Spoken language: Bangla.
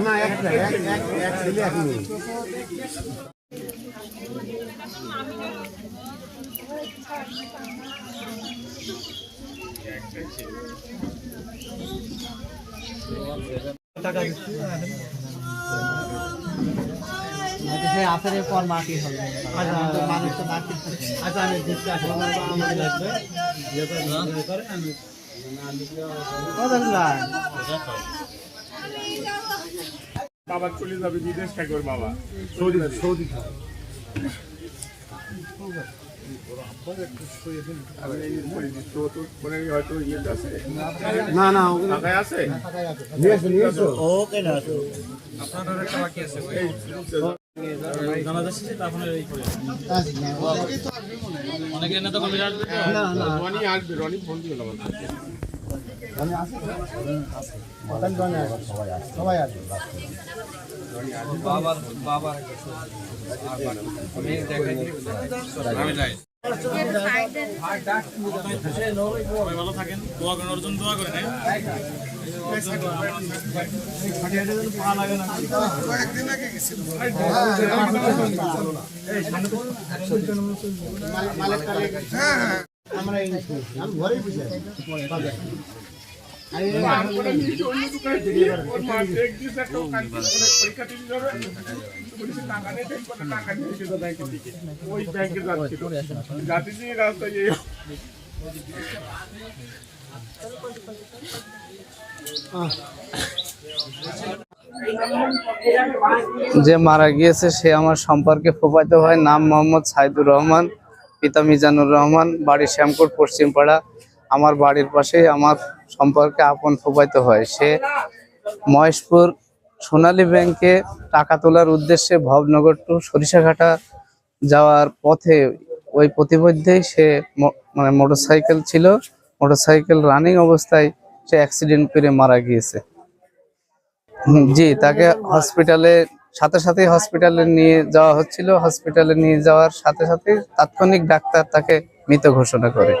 না এক এক এক এক আসারের পর মাটি হবে মানুষ তো মাটি আচ্ছা। আমি লাগবে বাবা চলে যাবে বিদেশ থাকবে বাবা। সৌদি সৌদি তো মানে না না আছে। এসো নিয়ে রনি আসবে রনি ফোন দিল আমাকে সবাই আসবে ভালো থাকেন দোয়া করেন অর্জুন দোয়া করেন হ্যাঁ? আমরা এই আমি যে মারা গিয়েছে, সে আমার সম্পর্কে ফুফাতো হয়। নাম মোহাম্মদ সাইদুর রহমান, পিতা মিজানুর রহমান, বাড়ি শ্যামকোট, পশ্চিমপাড়া। আমার বাড়ির পাশেই আমার সম্পর্কে আপন ফুফাতো হয়। সে মহেশপুর সোনালী ব্যাংকে টাকা তোলার উদ্দেশ্যে ভবনগর টু সরিষাঘাটা যাওয়ার পথে ওই প্রতিমধ্যেই সে মানে মোটরসাইকেল ছিল। মোটরসাইকেল রানিং অবস্থায় সে অ্যাক্সিডেন্ট করে মারা গিয়েছে। জি, তাকে হসপিটালে, সাথে সাথে হসপিটালে নিয়ে যাওয়া হচ্ছিল। হসপিটালে নিয়ে যাওয়ার সাথে সাথে তাৎক্ষণিক ডাক্তার তাকে মৃত ঘোষণা করে।